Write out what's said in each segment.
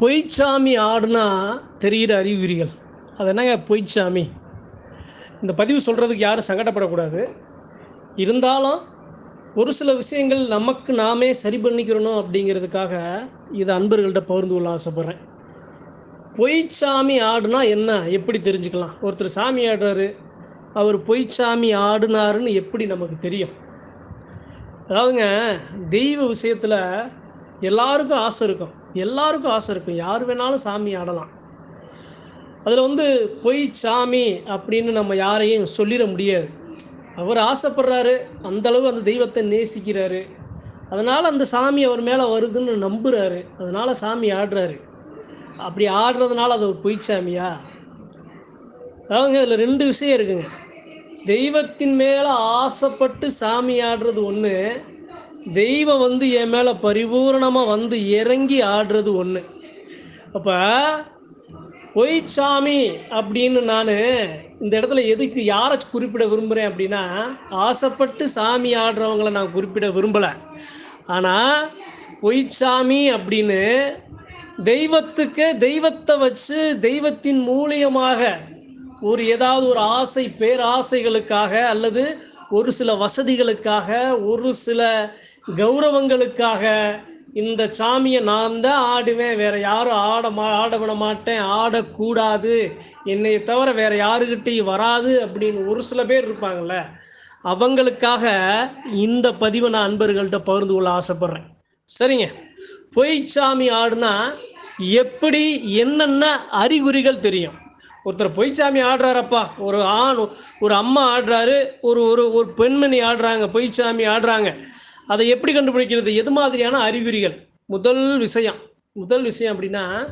பொய்ச்சாமி ஆடுனா தெரிகிற அறிகுறிகள். அது என்னங்க பொய்ச்சாமி? இந்த பதிவு சொல்கிறதுக்கு யாரும் சங்கடப்படக்கூடாது. இருந்தாலும் ஒரு சில விஷயங்கள் நமக்கு நாமே சரி பண்ணிக்கிறணும் அப்படிங்கிறதுக்காக இதை அன்பர்கள்ட்ட பகிர்ந்து கொள்ள ஆசைப்பட்றேன். பொய்ச்சாமி ஆடுனா என்ன? எப்படி தெரிஞ்சுக்கலாம்? ஒருத்தர் சாமி ஆடுறாரு. அவர் பொய்ச்சாமி ஆடுனாருன்னு எப்படி நமக்கு தெரியும்? அதாவதுங்க தெய்வ விஷயத்தில் எல்லாருக்கும் ஆசை இருக்கும். எல்லாருக்கும் ஆசை இருக்கும். யார் வேணாலும் சாமி ஆடலாம். அதில் வந்து பொய் சாமி அப்படின்னு நம்ம யாரையும் சொல்லிட முடியாது. அவர் ஆசைப்படுறாரு அந்தளவு அந்த தெய்வத்தை நேசிக்கிறாரு. அதனால் அந்த சாமி அவர் மேலே வருதுன்னு நம்புகிறாரு அதனால் சாமி ஆடுறாரு. அப்படி ஆடுறதுனால அது ஒரு பொய் சாமியா? அதாவதுங்க இதில் ரெண்டு விஷயம் இருக்குங்க. தெய்வத்தின் மேலே ஆசைப்பட்டு சாமி ஆடுறது ஒன்று தெய்வம் வந்து என் மேலே பரிபூரணமாக வந்து இறங்கி ஆடுறது ஒன்று அப்போ பொய் சாமி அப்படின்னு நான் இந்த இடத்துல எதுக்கு யாரை குறிப்பிட விரும்புகிறேன் அப்படின்னா ஆசைப்பட்டு சாமி ஆடுறவங்கள நான் குறிப்பிட விரும்பலை. ஆனால் பொய் சாமி அப்படின்னு தெய்வத்துக்கு தெய்வத்தை வச்சு தெய்வத்தின் மூலியமாக ஒரு ஏதாவது ஒரு ஆசை பேராசைகளுக்காக அல்லது ஒரு சில வசதிகளுக்காக ஒரு சில கௌரவங்களுக்காக இந்த சாமியை நான் தான் ஆடுவேன். வேற யாரும் ஆட மா ஆட விட மாட்டேன். ஆடக்கூடாது. என்னை தவிர வேற யாருக்கிட்டையும் வராது அப்படின்னு ஒரு சில பேர் இருப்பாங்கள்ல அவங்களுக்காக இந்த பதிவை நான் அன்பர்கள்ட்ட பகிர்ந்து கொள்ள ஆசைப்பட்றேன். சரிங்க. பொய் சாமி ஆடுனா எப்படி என்னென்ன அறிகுறிகள் தெரியும்? ஒருத்தர் பொய்ச்சாமி ஆடுறாரப்பா. ஒரு ஆண் ஒரு அம்மா ஆடுறாரு. ஒரு ஒரு ஒரு பெண்மணி ஆடுறாங்க. பொய்ச்சாமி ஆடுறாங்க. அதை எப்படி கண்டுபிடிக்கிறது? எது மாதிரியான அறிகுறிகள்? முதல் விஷயம். முதல் விஷயம் அப்படின்னா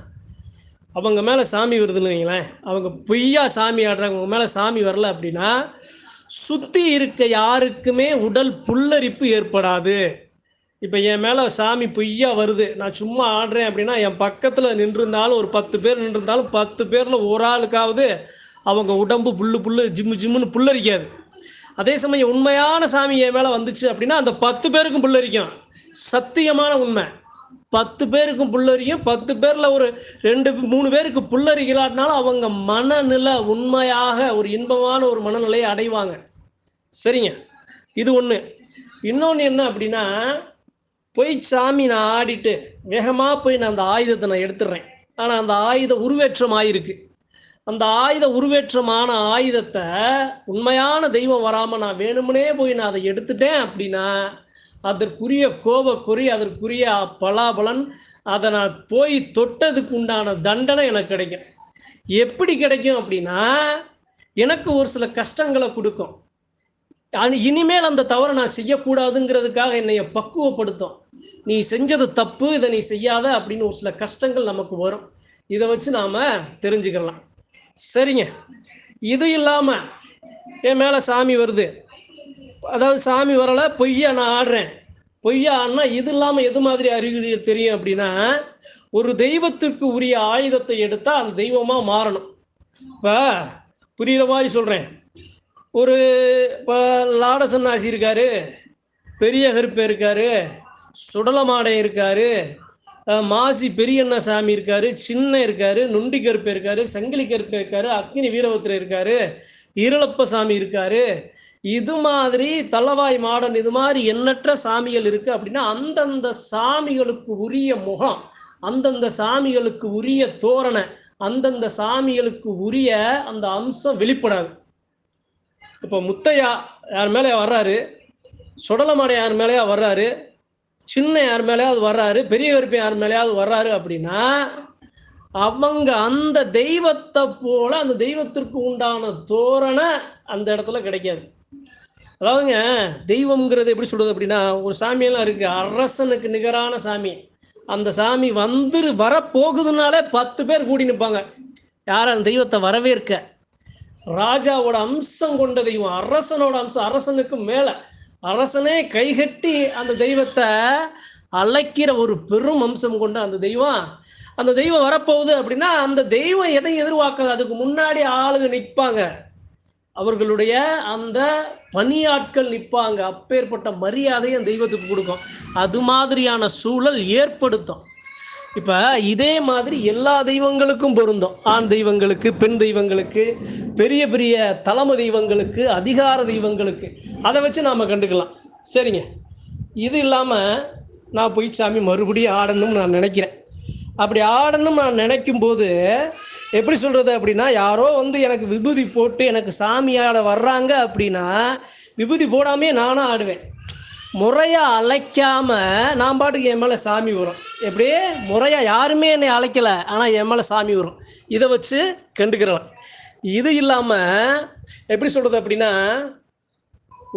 அவங்க மேலே சாமி வருதுன்னு வைங்களேன். அவங்க பொய்யா சாமி ஆடுறாங்க. அவங்க மேலே சாமி வரல அப்படின்னா சுற்றி இருக்க யாருக்குமே உடல் புல்லரிப்பு ஏற்படாது. இப்போ என் மேலே சாமி பொய்யா வருது. நான் சும்மா ஆடுறேன் அப்படின்னா என் பக்கத்தில் நின்றுருந்தாலும் ஒரு பத்து பேர் நின்றுருந்தாலும் பத்து பேரில் ஒரு ஆளுக்காவது அவங்க உடம்பு புல்லு புல்லு ஜிம்மு ஜிம்முன்னு புல்லரிக்காது. அதே சமயம் உண்மையான சாமி என் மேலே வந்துச்சு அப்படின்னா அந்த பத்து பேருக்கும் புல்லரிக்கும். சத்தியமான உண்மை. பத்து பேருக்கும் புல்லரியும் பத்து பேரில் ஒரு ரெண்டு மூணு பேருக்கு புல்லரிக்கலாட்டினாலும் அவங்க மனநிலை உண்மையாக ஒரு இன்பமான ஒரு மனநிலையை அடைவாங்க. சரிங்க? இது ஒன்று இன்னொன்று என்ன அப்படின்னா போய் சாமி நான் ஆடிட்டு வேகமாக போய் நான் அந்த ஆயுதத்தை நான் எடுத்துடுறேன். ஆனால் அந்த ஆயுத உருவேற்றம் ஆயிருக்கு அந்த ஆயுத உருவேற்றமான ஆயுதத்தை உண்மையான தெய்வம் வராமல் நான் வேணும்னே போய் நான் அதை எடுத்துட்டேன் அப்படின்னா அதற்குரிய கோபக்குறி அதற்குரிய பலாபலன் அதை நான் போய் தொட்டதுக்கு உண்டான தண்டனை எனக்கு கிடைக்கும். எப்படி கிடைக்கும் அப்படின்னா எனக்கு ஒரு சில கஷ்டங்களை கொடுக்கும். இனிமேல் அந்த தவறை நான் செய்யக்கூடாதுங்கிறதுக்காக என்னைய பக்குவப்படுத்தும். நீ செஞ்சது தப்பு இதை நீ செய்யாத அப்படின்னு ஒரு சில கஷ்டங்கள் நமக்கு வரும். இதை வச்சு நாம் தெரிஞ்சுக்கலாம். சரிங்க. இது இல்லாமல் என் மேலே சாமி வருது. அதாவது சாமி வரல பொய்யா நான் ஆடுறேன். பொய்யா ஆடினா இது இல்லாமல் எது மாதிரி அறிகுறிகள் தெரியும் அப்படின்னா ஒரு தெய்வத்திற்கு உரிய ஆயுதத்தை எடுத்தால் அந்த தெய்வமாக மாறணும். இப்போ புரிகிற மாதிரி சொல்கிறேன் ஒரு இப்போ லாட சன்னாசி இருக்காரு பெரிய கருப்பு இருக்காரு சுடலமாடை இருக்காரு மாசி பெரியண்ண சாமி இருக்காரு சின்ன இருக்காரு நுண்டி கருப்பு இருக்காரு சங்கிலி கருப்பு இருக்காரு அக்னி வீரபத்திரர் இருக்காரு இருளப்ப சாமி இருக்காரு. இது மாதிரி தலவாய் மாடன் இது மாதிரி எண்ணற்ற சாமிகள் இருக்கு அப்படின்னா அந்தந்த சாமிகளுக்கு உரிய முகம் அந்தந்த சாமிகளுக்கு உரிய தோரணை அந்தந்த சாமிகளுக்கு உரிய அந்த அம்சம் வெளிப்படாது. இப்போ முத்தையா யார் மேலே வர்றாரு? சுடலமாடை யார் மேலேயா வர்றாரு? சின்ன யார் மேலேயாவது வர்றாரு பெரிய கருப்பு யார் மேலேயாவது வர்றாரு அப்படின்னா அவங்க அந்த தெய்வத்தை போல அந்த தெய்வத்திற்கு உண்டான தோரணை அந்த இடத்துல கிடைக்காது. அதாவதுங்க தெய்வம்ங்கிறது எப்படி சொல்றது அப்படின்னா ஒரு சாமியெல்லாம் இருக்கு அரசனுக்கு நிகரான சாமி. அந்த சாமி வந்து வரப்போகுதுனாலே பத்து பேர் கூடி நிற்பாங்க. யார் அந்த தெய்வத்தை வரவேற்க? ராஜாவோட அம்சம் கொண்ட தெய்வம் அரசனோட அம்சம் அரசனுக்கு மேலே. அரசனே கைகட்டி அந்த தெய்வத்தை அழைக்கிற ஒரு பெரும் அம்சம் கொண்ட அந்த தெய்வம். அந்த தெய்வம் வரப்போகுது அப்படின்னா அந்த தெய்வம் எதை எதிர்பார்க்காது. அதுக்கு முன்னாடி ஆளுங்க நிற்பாங்க. அவர்களுடைய அந்த பணியாட்கள் நிற்பாங்க. அப்பேற்பட்ட மரியாதையை அந்த தெய்வத்துக்கு கொடுக்கும். அது மாதிரியான சூழல் ஏற்படுத்தும். இப்போ இதே மாதிரி எல்லா தெய்வங்களுக்கும் பொருந்தும். ஆண் தெய்வங்களுக்கு பெண் தெய்வங்களுக்கு பெரிய பெரிய தலைமை தெய்வங்களுக்கு அதிகார தெய்வங்களுக்கு. அதை வச்சு நாம் கண்டுக்கலாம். சரிங்க. இது இல்லாமல் நான் போய் சாமி மறுபடியும் ஆடணும்னு நான் நினைக்கிறேன். அப்படி ஆடணும்னு நான் நினைக்கும் போது எப்படி சொல்கிறது அப்படின்னா யாரோ வந்து எனக்கு விபூதி போட்டு எனக்கு சாமி ஆட வர்றாங்க அப்படின்னா விபூதி போடாமே நானும் ஆடுவேன். முறையாக அழைக்காம நான் பாட்டுக்கு என் மேலே சாமி வரும் எப்படி? முறையாக யாருமே என்னை அழைக்கலை ஆனால் என் மேலே சாமி வரும் இதை வச்சு கண்டுக்கிறேன் இது இல்லாமல் எப்படி சொல்கிறது அப்படின்னா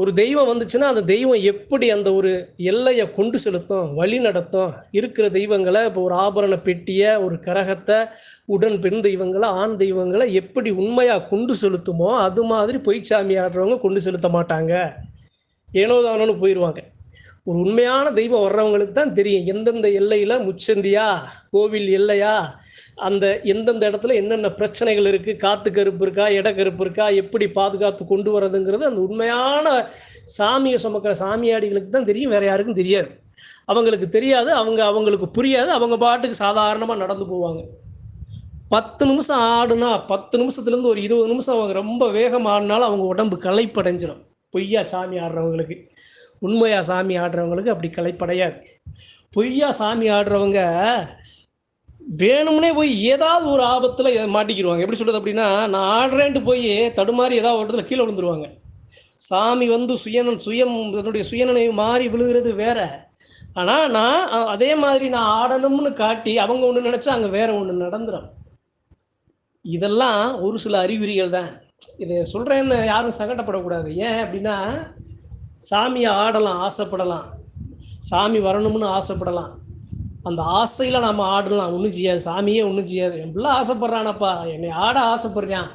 ஒரு தெய்வம் வந்துச்சுன்னா அந்த தெய்வம் எப்படி அந்த ஒரு எல்லையை கொண்டு செலுத்தும் வழி நடத்தும்? இருக்கிற தெய்வங்களை இப்போ ஒரு ஆபரண பெட்டியை ஒரு கரகத்தை உடன் பெண் தெய்வங்களை ஆண் தெய்வங்களை எப்படி உண்மையாக கொண்டு செலுத்துமோ அது மாதிரி பொய்ச்சாமி ஆடுறவங்க கொண்டு செலுத்த மாட்டாங்க. ஏனோதானு போயிடுவாங்க ஒரு உண்மையான தெய்வம் வர்றவங்களுக்கு தான் தெரியும் எந்தெந்த எல்லையில் முச்சந்தியா கோவில் எல்லையா அந்த எந்தெந்த இடத்துல என்னென்ன பிரச்சனைகள் இருக்குது காத்து கருப்பு இருக்கா இட கருப்பு இருக்கா எப்படி பாதுகாத்து கொண்டு வரதுங்கிறது அந்த உண்மையான சாமியை சுமக்கிற சாமியாடிகளுக்கு தான் தெரியும் வேற யாருக்கும் தெரியாது. அவங்களுக்கு தெரியாது அவங்க அவங்களுக்கு புரியாது அவங்க பாட்டுக்கு சாதாரணமாக நடந்து போவாங்க. பத்து நிமிஷம் ஆடுனா பத்து நிமிஷத்துலேருந்து ஒரு இருபது நிமிஷம் அவங்க ரொம்ப வேகம் ஆடினாலும் அவங்க உடம்பு களைப்படைஞ்சிடும் பொய்யா சாமி ஆடுறவங்களுக்கு. உண்மையாக சாமி ஆடுறவங்களுக்கு அப்படி கலைப்படையாது பொய்யா சாமி ஆடுறவங்க வேணும்னே போய் ஏதாவது ஒரு ஆபத்தில் மாட்டிக்கிடுவாங்க எப்படி சொல்கிறது அப்படின்னா நான் ஆடுறேன்ட்டு போய் தடுமாறி ஏதாவது ஒரு இடத்துல கீழே விழுந்துருவாங்க. சாமி வந்து சுயநன் சுயம் தன்னுடைய சுயநினைவு மாறி விழுகிறது வேற. ஆனால் நான் அதே மாதிரி நான் ஆடணும்னு காட்டி அவங்க ஒன்று நினச்சா அங்கே வேற ஒன்று நடந்துடும் இதெல்லாம் ஒரு சில அறிகுறிகள் தான். இதை சொல்கிறேன்னு யாரும் சங்கடப்படக்கூடாது. ஏன் அப்படின்னா சாமியை ஆடலாம் ஆசைப்படலாம். சாமி வரணும்னு ஆசைப்படலாம். அந்த ஆசையில் நம்ம ஆடலாம். ஒன்றும் செய்யாது. சாமியே ஒன்றும் செய்யாது. என் பிள்ளை ஆசைப்பட்றானப்பா. என்னை ஆட ஆசைப்படுறான்.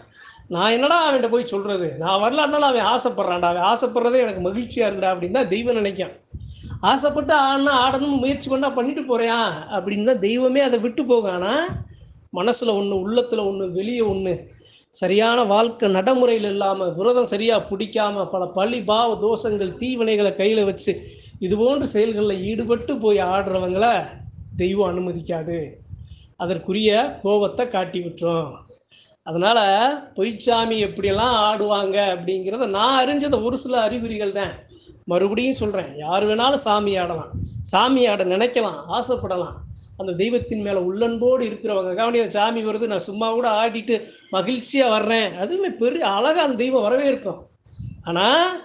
நான் என்னடா அவன்கிட்ட போய் சொல்கிறது நான் வரலான்னாலும் அவன் ஆசைப்பட்றான்டா. அவன் ஆசைப்படுறதே எனக்கு மகிழ்ச்சியாக இருக்குடா அப்படின்னு தான் தெய்வம் நினைக்கும். ஆசைப்பட்டு ஆடினா ஆடணும்னு முயற்சி பண்ணால் பண்ணிட்டு போறியான் அப்படின்னு தான் தெய்வமே அதை விட்டு போகும். ஆனால் மனசில் ஒன்று உள்ளத்தில் ஒன்று வெளியே ஒன்று சரியான வாழ்க்கை நடைமுறையில் இல்லாமல் விரதம் சரியாக பிடிக்காமல் பல பழி பாவ தோஷங்கள் தீவினைகளை கையில் வச்சு இது போன்ற செயல்களில் ஈடுபட்டு போய் ஆடுறவங்கள தெய்வம் அனுமதிக்காது. அதற்குரிய கோபத்தை காட்டி விட்டுரும். அதனால் பொய்ச்சாமி எப்படியெல்லாம் ஆடுவாங்க அப்படிங்கிறத நான் அறிஞ்சத ஒரு சில அறிகுறிகள் தான். மறுபடியும் சொல்கிறேன் யார் வேணாலும் சாமி ஆடலாம். சாமி ஆட நினைக்கலாம். ஆசைப்படலாம். அந்த தெய்வத்தின் மேலே உள்ளன்போடு இருக்கிறவங்க. கவனிய சாமி வருது நான் சும்மா கூட ஆடிட்டு மகிழ்ச்சியாக வர்றேன். அதுவுமே பெரிய அழகாக அந்த தெய்வம் வரவே இருக்கும் ஆனால்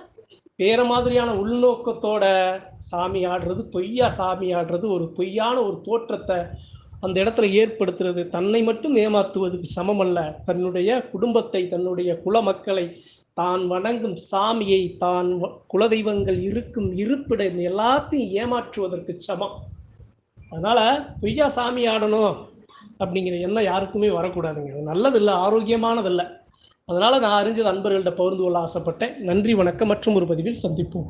வேறு மாதிரியான உள்நோக்கத்தோட சாமி ஆடுறது பொய்யா சாமி ஆடுறது ஒரு பொய்யான ஒரு தோற்றத்தை அந்த இடத்துல ஏற்படுத்துறது தன்னை மட்டும் ஏமாத்துவதுக்கு சமமல்ல. தன்னுடைய குடும்பத்தை தன்னுடைய குல மக்களை தான் வணங்கும் சாமியை தான் வ- குலதெய்வங்கள் இருக்கும் இருப்பிடம் எல்லாத்தையும் ஏமாற்றுவதற்கு சமம். அதனால் பொய்யா சாமி ஆடணும் அப்படிங்கிற எண்ணம் யாருக்குமே வரக்கூடாதுங்க. அது நல்லதில்லை ஆரோக்கியமானதில்லை. அதனால் நான் அறிஞ்சது அன்பர்கள்ட்ட பகிர்ந்து கொள்ள ஆசைப்பட்டேன். நன்றி வணக்கம் மற்றும் ஒரு பதிவில் சந்திப்போம்.